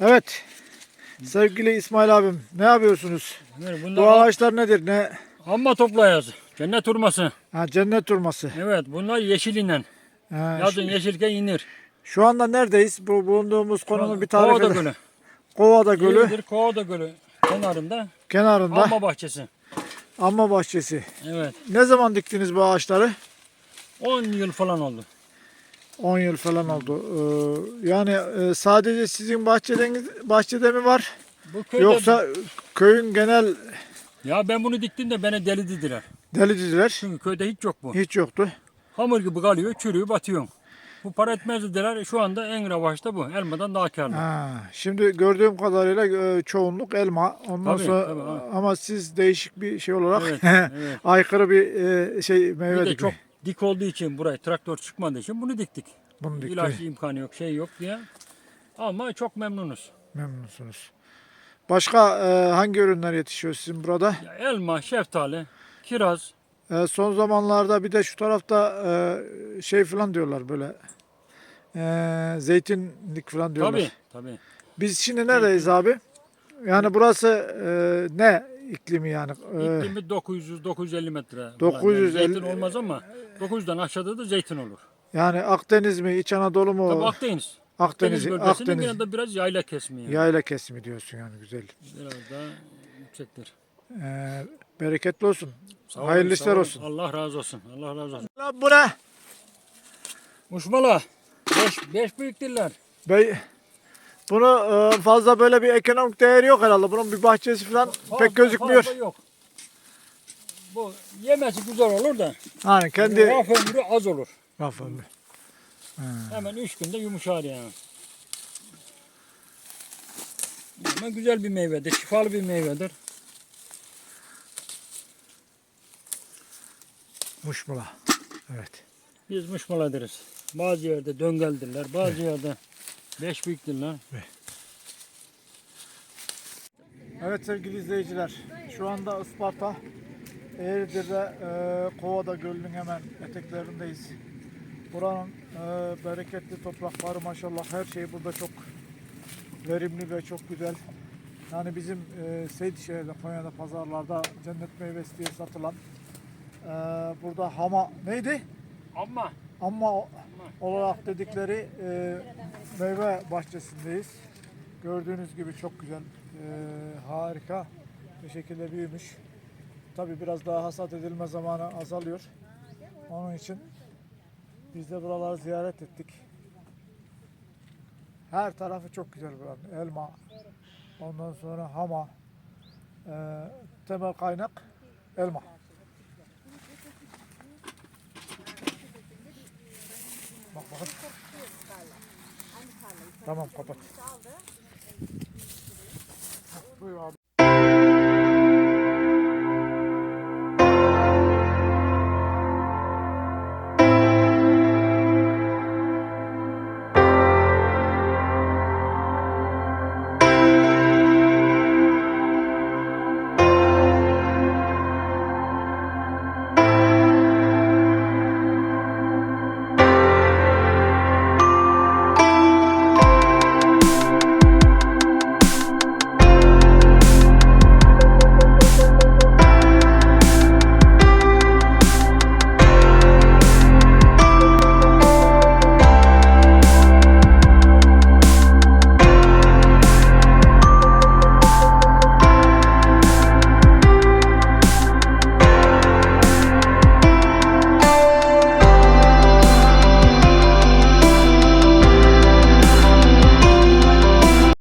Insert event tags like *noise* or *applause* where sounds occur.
Evet. Sevgili İsmail abim ne yapıyorsunuz? Bu bunlar ağaçlar nedir? Ne? amma toplayacağız. Cennet hurması. Ha, cennet turması. Evet bunlar yeşilinden. Ha, Yazın yeşilken inir. Şu anda neredeyiz? Bu bulunduğumuz konumu bir tarif Kovada. Gölü. Kovada Gölü İyidir, Kovada Gölü kenarında. kenarında Amma bahçesi. amma bahçesi. Evet. Ne zaman diktiniz bu ağaçları? 10 yıl falan oldu. 10 yıl falan oldu. Ee, yani e, sadece sizin bahçede, bahçede mi var? Bu köyde, Yoksa köyün genel Ya ben bunu diktim de beni deli dediler. deliciler Çünkü köyde hiç yok bu. hiç yoktu. Hamur gibi kalıyor, çürüyor, batıyor. Bu para etmez dediler. Şu anda en revaçta bu. Elmadan daha karlı. Ha, şimdi gördüğüm kadarıyla e, çoğunluk elma. Ondan Tabii, sonra tabii, ha. ama siz değişik bir şey olarak Evet, *laughs* evet. aykırı bir e, şey Bir meyve de dikti. çok dik olduğu için buraya traktör çıkmadığı için bunu diktik. Bunu dikti. İlaç imkanı yok, şey yok diye. Ama çok memnunuz. Memnunsunuz. Başka e, hangi ürünler yetişiyor sizin burada? Ya elma, şeftali, kiraz. E, son zamanlarda bir de şu tarafta e, şey falan diyorlar böyle. E, zeytinlik falan diyorlar. Tabii, tabii. Biz şimdi neredeyiz abi? Yani burası e, ne iklimi yani? E, İklimi 900-950 metre. falan. 950 Yani zeytin olmaz ama 900'den aşağıda da zeytin olur. yani Akdeniz mi, İç Anadolu mu? Tabii Akdeniz. Akdeniz, Akdeniz bölgesinin Akdeniz. yanında biraz yayla kesimi. Yani. Yayla kesimi diyorsun yani güzel. Biraz daha yüksektir. Ee, bereketli olsun. Sağ olun, Hayırlı sağ işler olun. olsun. Allah razı olsun. Allah razı olsun. Lan bu ne? Uçmala. Beş, beş büyüktürler. Bey, bunu e, fazla böyle bir ekonomik değeri yok herhalde. Bunun bir bahçesi falan Fazla- pek gözükmüyor. fazla yok. Bu yemesi güzel olur da Hani kendi raf ömrü az olur. Raf ömrü. Hemen üç günde yumuşar yani. Ama güzel bir meyvedir, şifalı bir meyvedir. muşmula. Evet. Biz muşmula deriz. Bazı yerde döngeldirler, bazı yerde beş büyüktürler. Evet sevgili izleyiciler. Şu anda Isparta Eğridir'de e, Kovada Gölü'nün hemen eteklerindeyiz. Buranın e, bereketli toprakları maşallah her şey burada çok verimli ve çok güzel. Yani bizim e, Seydişehir'de Konya'da pazarlarda cennet meyvesi diye satılan e, burada hama neydi? Ama Ama olarak dedikleri e, meyve bahçesindeyiz. Gördüğünüz gibi çok güzel, e, harika bir şekilde büyümüş. Tabi biraz daha hasat edilme zamanı azalıyor. Onun için biz de buraları ziyaret ettik. Her tarafı çok güzel buranın. Elma, ondan sonra hama, e, temel kaynak elma. Bak bakın. Tamam kapat. Buyur abi.